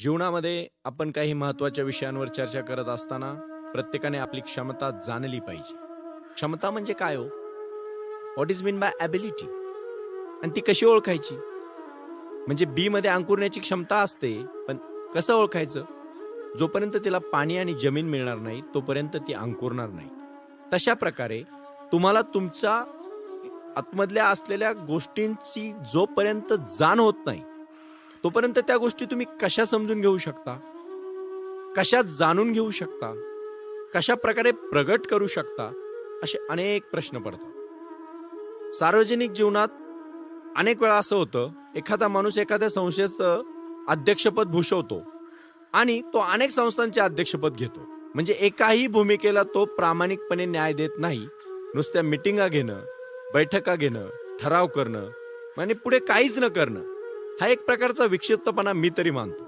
जीवनामध्ये आपण काही महत्त्वाच्या विषयांवर चर्चा करत असताना प्रत्येकाने आपली क्षमता जाणली पाहिजे. क्षमता म्हणजे काय हो? What is mean by ability आणि ती कशी ओळखायची? म्हणजे बी मध्ये अंकुरण्याची क्षमता असते पण कसं ओळखायचं? जोपर्यंत तिला पाणी आणि जमीन मिळणार नाही तोपर्यंत ती अंकुरणार नाही. तशा प्रकारे तुम्हाला तुमच्या आतमधल्या असलेल्या गोष्टींची जोपर्यंत जाण होत नाही तोपर्यंत त्या गोष्टी तुम्ही कशा समजून घेऊ शकता? कशा जाणून घेऊ शकता? कशा प्रकारे प्रगट करू शकता? असे अनेक प्रश्न पडतात. सार्वजनिक जीवनात अनेक वेळा असं होतं एखादा माणूस एखाद्या संस्थेचं अध्यक्षपद भूषवतो आणि तो अनेक संस्थांचे अध्यक्षपद घेतो. म्हणजे एकाही भूमिकेला तो प्रामाणिकपणे न्याय देत नाही. नुसत्या मिटिंगा घेणं बैठका घेणं ठराव करणं आणि पुढे काहीच न करणं. हा एक प्रकारचा विक्षिप्तपणा मी तरी मानतो.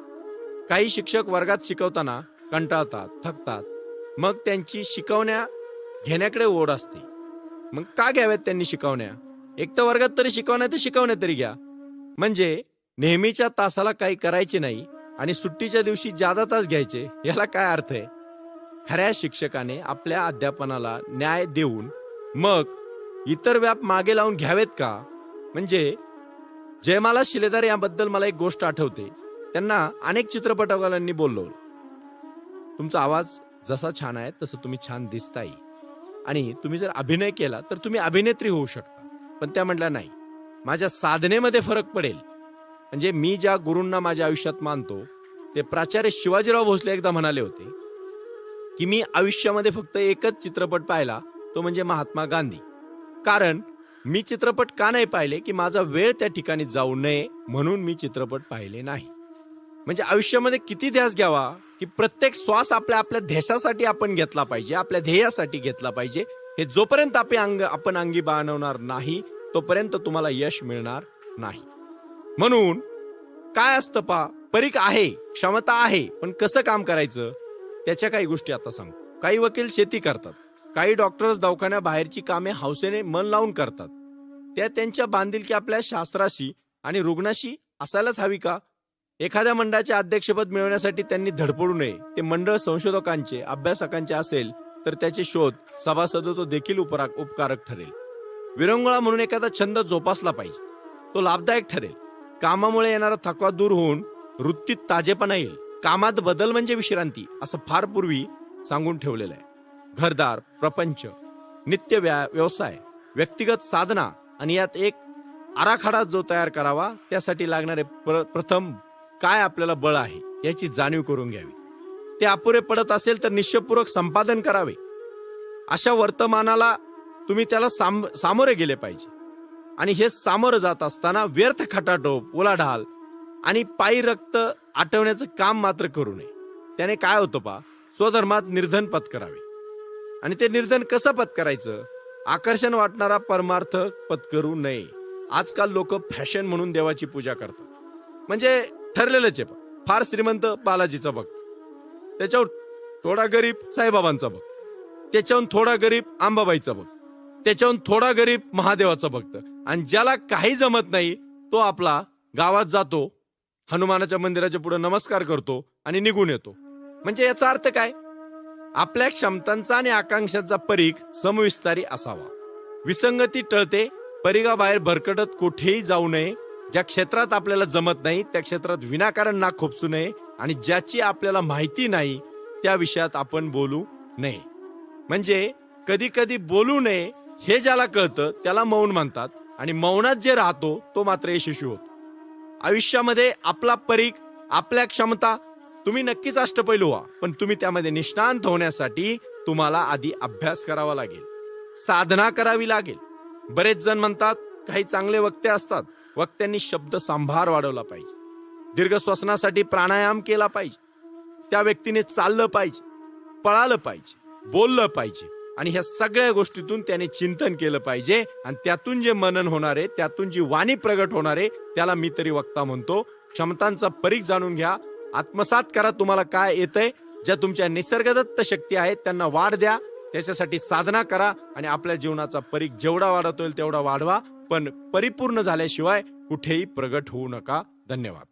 काही शिक्षक वर्गात शिकवताना कंटाळतात थकतात. मग त्यांची शिकवण्या घेण्याकडे ओढ असते. मग का घ्याव्यात त्यांनी शिकवण्या? एक तर वर्गात तरी शिकवण्या तर शिकवण्या तरी घ्या. म्हणजे नेहमीच्या तासाला काही करायचे नाही आणि सुट्टीच्या दिवशी जादा तास घ्यायचे याला काय अर्थ आहे? खऱ्या शिक्षकाने आपल्या अध्यापनाला न्याय देऊन मग इतर व्याप मागे लावून घ्यावेत का? म्हणजे जयमाला शिलेदार याबद्दल मला एक गोष्ट आठवते. त्यांना अनेक चित्रपटवाल्यांनी बोललो. तुमचा आवाज जसा छान आहे तसं तुम्ही छान दिसताय. आणि तुम्ही जर अभिनय केला तर तुम्ही अभिनेत्री होऊ शकता. पण त्या म्हटल्या नाही. माझ्या साधनेमध्ये फरक पडेल. म्हणजे मी ज्या गुरूंना माझ्या आयुष्यात मानतो ते प्राचार्य शिवाजीराव भोसले एकदा म्हणाले होते की मी आयुष्यामध्ये फक्त एकच चित्रपट पाहिला तो म्हणजे महात्मा गांधी. कारण मी चित्रपट का नाही पाहिले की माझा वेळ त्या ठिकाणी जाऊ नये म्हणून मी चित्रपट पाहिले नाही. म्हणजे आयुष्यामध्ये किती ध्यास घ्यावा की प्रत्येक श्वास आपल्या आपल्या ध्येसासाठी आपण घेतला पाहिजे आपल्या ध्येयासाठी घेतला पाहिजे. हे जोपर्यंत आपण अंग आपण अंगी बाणवणार नाही तोपर्यंत तुम्हाला यश मिळणार नाही. म्हणून काय असतं पा परीख आहे क्षमता आहे पण कसं काम करायचं? त्याच्या काही गोष्टी आता सांगू. काही वकील शेती करतात. काही डॉक्टर्स दवाखान्या बाहेरची कामे हौसेने मन लावून करतात. त्या त्यांच्या बांधिलकी आपल्या शास्त्राशी आणि रुग्णाशी असायलाच हवी का? एखाद्या मंडळाचे अध्यक्षपद मिळवण्यासाठी त्यांनी धडपडू नये ते मंडळ संशोधकांचे अभ्यासकांचे असेल तर त्याचे शोध सभासद तो देखील उपराक उपकारक ठरेल. विरंगुळा म्हणून एखादा छंद जोपासला पाहिजे. तो लाभदायक ठरेल. कामामुळे येणारा थकवा दूर होऊन वृत्तीत ताजेपणा येईल. कामात बदल म्हणजे विश्रांती असं फार पूर्वी सांगून ठेवलेलं आहे. घरदार प्रपंच नित्य व्या व्यवसाय व्यक्तिगत साधना आणि यात एक आराखडा जो तयार करावा त्यासाठी लागणारे प्र- प्रथम काय आपल्याला बळ आहे याची जाणीव करून घ्यावी. ते अपुरे पडत असेल तर निश्चयपूर्वक संपादन करावे. अशा वर्तमानाला तुम्ही त्याला साम सामोरे गेले पाहिजे. आणि हे सामोरं जात असताना व्यर्थ खटाटोप उलाढाल आणि पायी रक्त आटवण्याचं काम मात्र करू नये. त्याने काय होतं पा स्वधर्मात निर्धन पत्करावे. आणि ते निर्धन कसं पत्करायचं? आकर्षण वाटणारा परमार्थ पत्करू नये. आजकाल लोक फॅशन म्हणून देवाची पूजा करतात. म्हणजे ठरलेलंच आहे फार श्रीमंत बालाजीचा भक्त त्याच्यावर थोडा गरीब साईबाबांचा भक्त त्याच्याहून थोडा गरीब आंबाबाईचा भक्त त्याच्याहून थोडा गरीब महादेवाचा भक्त आणि ज्याला काही जमत नाही तो आपला गावात जातो हनुमानाच्या मंदिराच्या पुढे नमस्कार करतो आणि निघून येतो. म्हणजे याचा अर्थ काय? आपल्या क्षमतांचा आणि आकांक्षांचा परीख समविस्तारी असावा. विसंगती टळते परिघाबाहेर भरकटत कुठेही जाऊ नये. ज्या क्षेत्रात आपल्याला जमत नाही त्या क्षेत्रात विनाकारण नाक खोपसू नये आणि ज्याची आपल्याला माहिती नाही त्या विषयात आपण बोलू नये. म्हणजे कधी कधी बोलू नये हे ज्याला कळतं त्याला मौन म्हणतात आणि मौनात जे राहतो तो मात्र यशस्वी होतो. आयुष्यामध्ये आपला परीख आपल्या क्षमता तुम्ही नक्कीच अष्टपैलू व्हा पण तुम्ही त्यामध्ये निष्णांत होण्यासाठी तुम्हाला आधी अभ्यास करावा लागेल. साधना करावी लागेल. बरेच जण म्हणतात काही चांगले वक्ते असतात. वक्त्यांनी शब्द सांभार वाढवला पाहिजे. दीर्घ श्वसनासाठी प्राणायाम केला पाहिजे. त्या व्यक्तीने चाललं पाहिजे पळालं पाहिजे बोललं पाहिजे आणि ह्या सगळ्या गोष्टीतून त्याने चिंतन केलं पाहिजे आणि त्यातून जे मनन होणार आहे त्यातून जी वाणी प्रगट होणार आहे त्याला मी तरी वक्ता म्हणतो. क्षमतांचा परीख जाणून घ्या. आत्मसात करा तुम्हाला काय येतंय. ज्या तुमच्या निसर्गदत्त शक्ती आहेत त्यांना वाढ द्या. त्याच्यासाठी साधना करा आणि आपल्या जीवनाचा परीख जेवढा वाढवता येईल तेवढा वाढवा. पण परिपूर्ण झाल्याशिवाय कुठेही प्रगट होऊ नका. धन्यवाद.